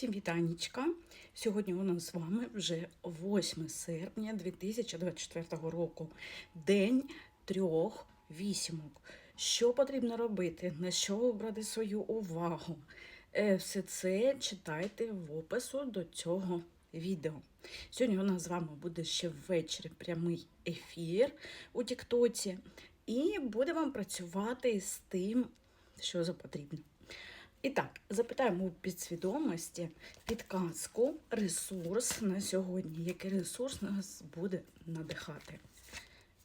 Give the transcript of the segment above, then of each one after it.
Всім вітанечка. Сьогодні у нас з вами вже 8 серпня 2024 року. День трьох вісімок. Що потрібно робити? На що обрати свою увагу? Е, Все це читайте в опису до цього відео. Сьогодні у нас з вами буде ще ввечері прямий ефір у Тіктоці. І будемо працювати з тим, що за потрібно. І так, запитаємо у підсвідомості підказку, ресурс на сьогодні. Який ресурс нас буде надихати?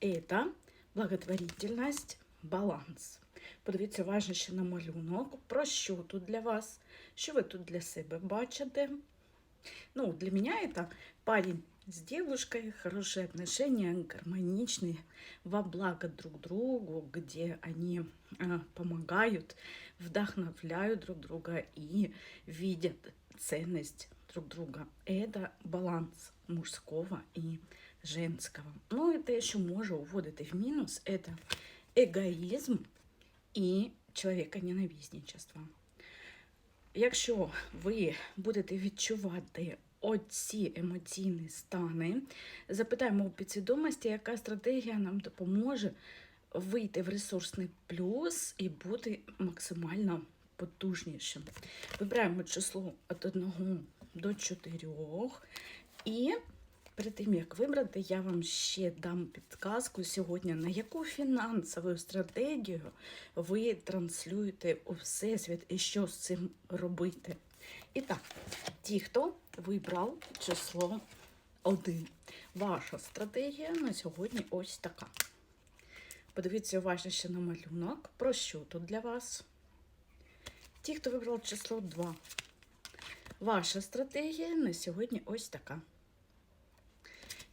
Це благотворительність, баланс. Подивіться уважніше на малюнок. Про що тут для вас? Що ви тут для себе бачите? Ну, для меня это парень с девушкой, хорошие отношения, гармоничные, во благо друг другу, где они а, помогают, вдохновляют друг друга и видят ценность друг друга. Это баланс мужского и женского. Ну, это еще можно уводити в минус. Это эгоизм и человеконенависничество. Якщо ви будете відчувати оці емоційні стани, запитаємо у підсвідомості, яка стратегія нам допоможе вийти в ресурсний плюс і бути максимально потужнішим. Вибираємо число від 1 до 4 і Перед тим, як вибрати, я вам ще дам підказку сьогодні, на яку фінансову стратегію ви транслюєте у Всесвіт і що з цим робити. І так, ті, хто вибрав число 1. Ваша стратегія на сьогодні ось така. Подивіться уважно ще на малюнок. Про що тут для вас? Ті, хто вибрав число 2. Ваша стратегія на сьогодні ось така.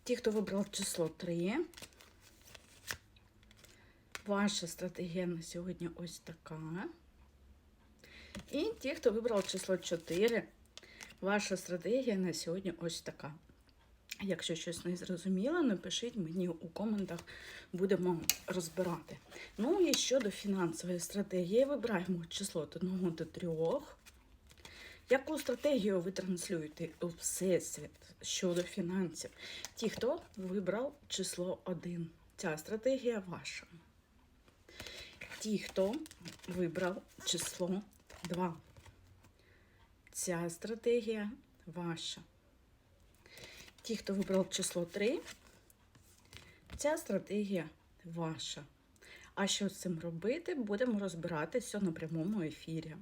Ті, хто вибрав число 3, ваша стратегія на сьогодні ось така. І ті, хто вибрав число 4, ваша стратегія на сьогодні ось така. Якщо щось не зрозуміло, напишіть мені у коментах, будемо розбирати. Ну і щодо фінансової стратегії, вибираємо число від 1 до 3. Яку стратегію ви транслюєте у Всесвіт щодо фінансів? Ті, хто вибрав число 1. Ця стратегія ваша. Ті, хто вибрав число 2. Ця стратегія ваша. Ті, хто вибрав число 3, ця стратегія ваша. А що з цим робити, будемо розбиратися на прямому ефірі.